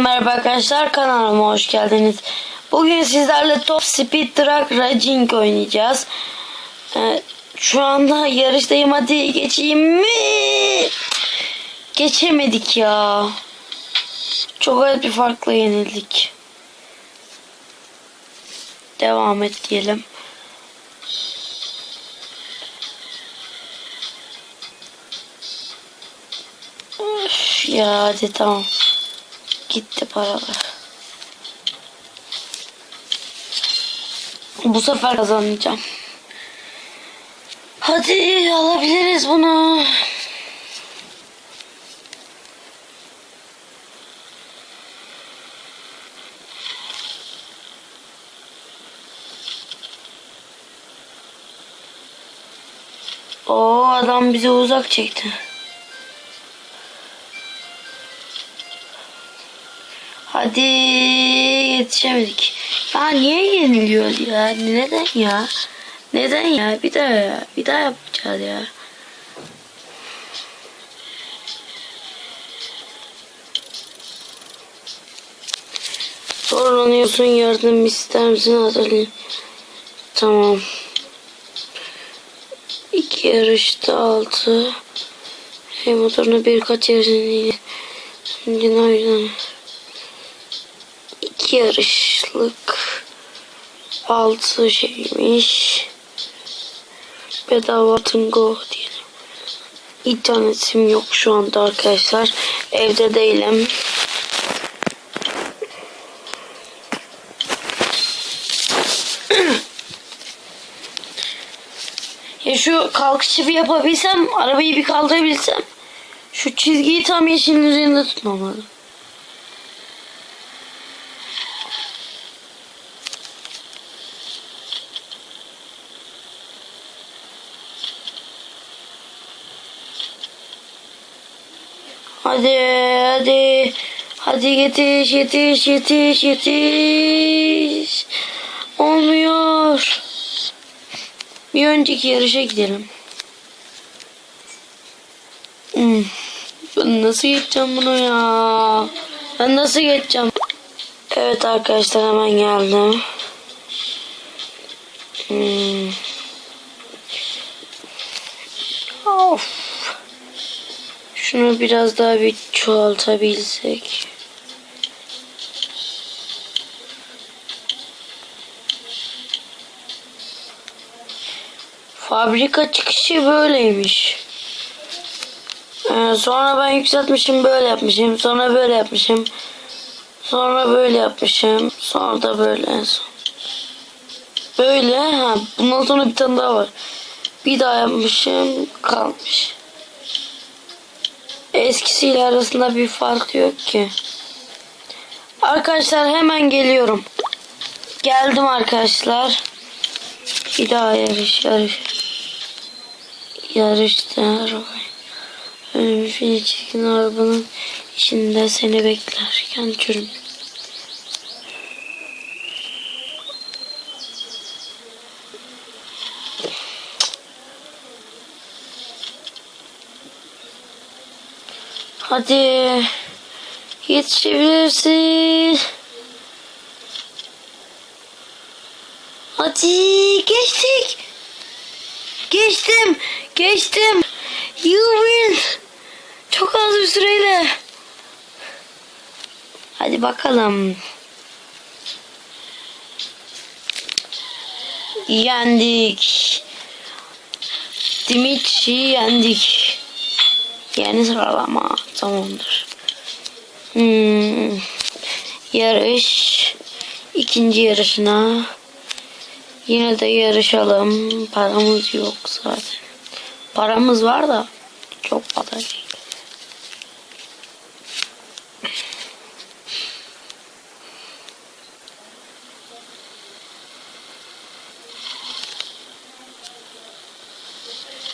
merhaba arkadaşlar kanalıma hoş geldiniz. Bugün sizlerle Top Speed Truck Racing oynayacağız. Ee, şu anda yarıştayım hadi geçeyim mi? Geçemedik ya. Çok az bir farkla yenildik. Devam et diyelim. Üf, ya hadi tamam. Gitti paralar. Bu sefer kazanacağım. Hadi alabiliriz bunu. O adam bize uzak çekti. Hadi yetişemedik. Ya niye yeniliyor ya? Neden ya? Neden ya? Bir daha ya. Bir daha yapacağız ya. Zorlanıyorsun yardım ister misin hatırlayayım. Tamam. İki yarışta altı. Hey motoruna birkaç yarışını Günaydın. Yarışlık altı şeymiş. Bedava Tungo diyelim. İnternetim yok şu anda arkadaşlar. Evde değilim. ya şu kalkışı bir yapabilsem, arabayı bir kaldırabilsem. Şu çizgiyi tam yeşilin üzerinde tutmam. Hadi hadi. Hadi yetiş yetiş yetiş yetiş. Olmuyor. Bir önceki yarışa gidelim. Hmm. Ben nasıl geçeceğim bunu ya? Ben nasıl geçeceğim? Evet arkadaşlar hemen geldim. Hmm. Of. Şunu biraz daha bir çoğaltabilsek. Fabrika çıkışı böyleymiş. Ee, sonra ben yükseltmişim böyle yapmışım. Sonra böyle yapmışım. Sonra böyle yapmışım. Sonra da böyle en son. Böyle. Ha, bundan sonra bir tane daha var. Bir daha yapmışım. Kalmış. Eskisiyle arasında bir fark yok ki. Arkadaşlar hemen geliyorum. Geldim arkadaşlar. Bir daha yarış yarış. Yarışta arabayı. Önümü fili çekin arabanın içinde seni beklerken çürüm. Hadi yetişebilirsin. Hadi geçtik. Geçtim. Geçtim. You win. Çok az bir süreyle. Hadi bakalım. Yendik. Dimitri yendik. Yeni sıralama tamamdır. Hmm. Yarış. ikinci yarışına. Yine de yarışalım. Paramız yok zaten. Paramız var da çok para.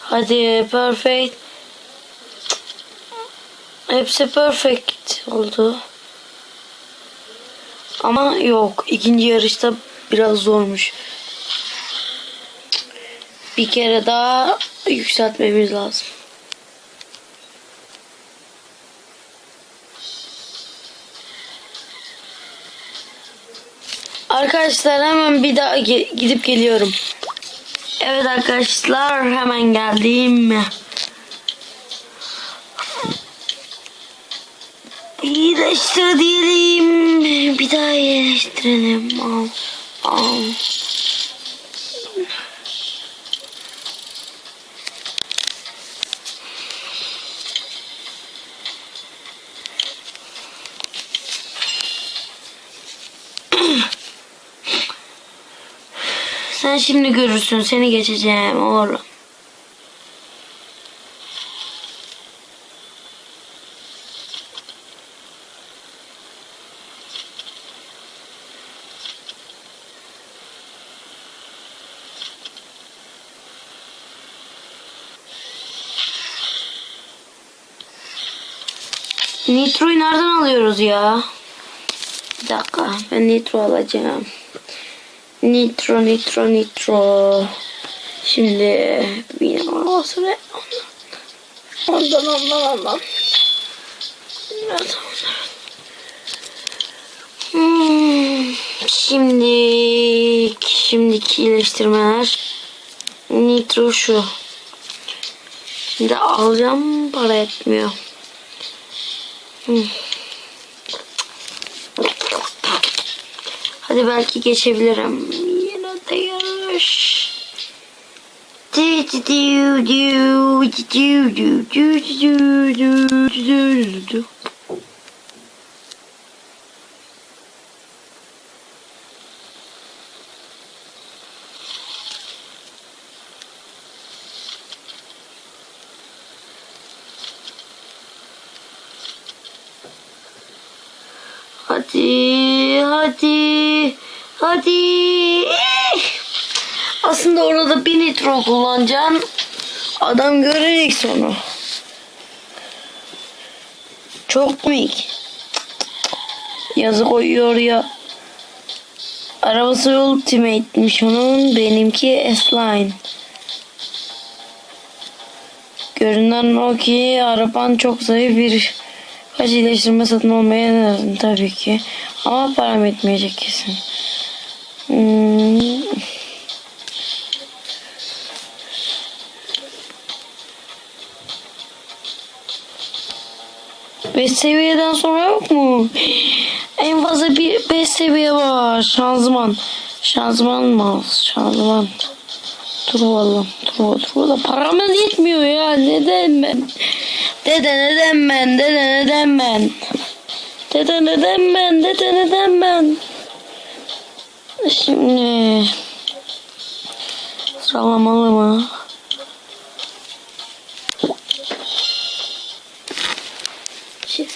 Hadi perfect. Hepsi perfect oldu. Ama yok. ikinci yarışta biraz zormuş. Bir kere daha yükseltmemiz lazım. Arkadaşlar hemen bir daha gidip geliyorum. Evet arkadaşlar hemen geldim. İyileştir diyelim. Bir daha iyileştirelim. Al. Al. Sen şimdi görürsün. Seni geçeceğim oğlum. Nitro'yu nereden alıyoruz ya? Bir dakika ben nitro alacağım. Nitro nitro nitro. Şimdi bir o ondan ondan ondan. Ondan. Hmm, şimdi şimdiki iyileştirmeler. Nitro şu. Şimdi alacağım para etmiyor. Hmm. Hadi belki geçebilirim. Yine de yarış. Du du du du du du du du du du du. Hadi, hadi, hadi. Eh! Aslında orada bir nitro kullanacaksın. Adam görecek sonra. Çok mu Yazı koyuyor ya. Arabası Ultimate'miş onun. Benimki S-Line. Görünen o ki araban çok zayıf bir kaç iyileştirme satın almaya denerdim tabii ki. Ama param etmeyecek kesin. Hmm. Beş seviyeden sonra yok mu? En fazla bir beş seviye var. Şanzıman. Şanzıman mı? Şanzıman. Turbo alalım. Turbo, turbo da paramız yetmiyor ya. Neden ben? Dede neden ben? Dede neden ben? Dede neden ben? Dede neden ben? Şimdi sıralamalı mı? Şimdi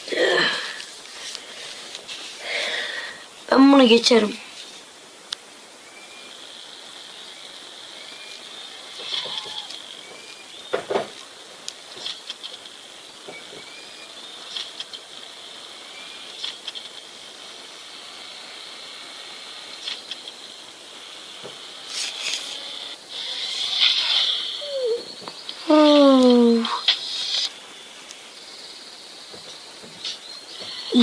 ben bunu geçerim.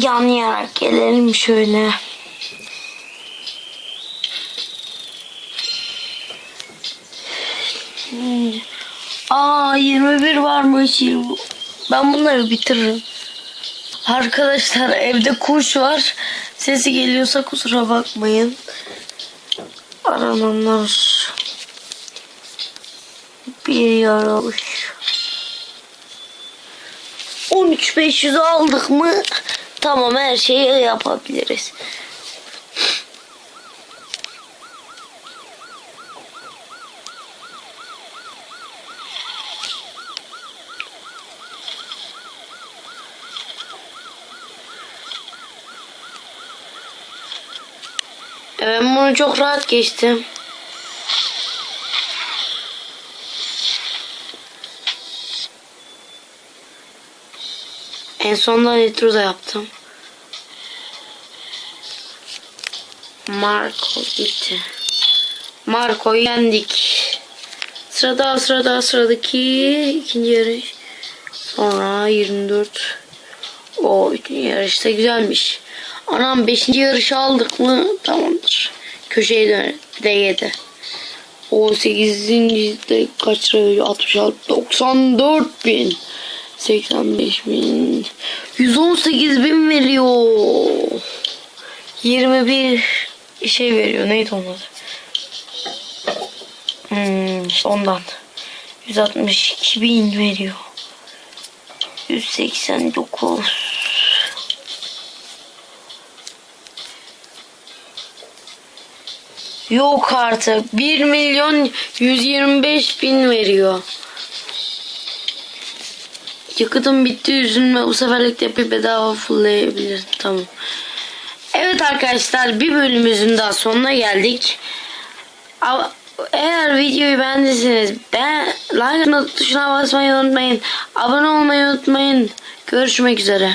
Yanlayarak gelelim şöyle. Aa 21 varmış. Ben bunları bitiririm. Arkadaşlar evde kuş var. Sesi geliyorsa kusura bakmayın. Arananlar bir yaramış. 13500 aldık mı tamam her şeyi yapabiliriz. Ben bunu çok rahat geçtim. En sonunda Nitro'da yaptım. Marco gitti. Marco'yu yendik. Sırada sırada sıradaki ikinci yarış. Sonra 24. O ikinci yarışta güzelmiş. Anam beşinci yarışı aldık mı? Tamamdır. Köşeyi dön. Bir de 7. 18. de kaç lira veriyor? 66, 94 bin. 85 bin. 118 bin veriyor. 21 şey veriyor. Neydi onun? Hmm, ondan. 162 bin veriyor. 189. Yok artık. 1 milyon 125 bin veriyor. Yakıtım bitti üzülme. Bu seferlik de bir bedava fullleyebilirim. Tamam. Evet arkadaşlar bir bölümümüzün daha sonuna geldik. Eğer videoyu beğendiyseniz ben like tuşuna basmayı unutmayın. Abone olmayı unutmayın. Görüşmek üzere.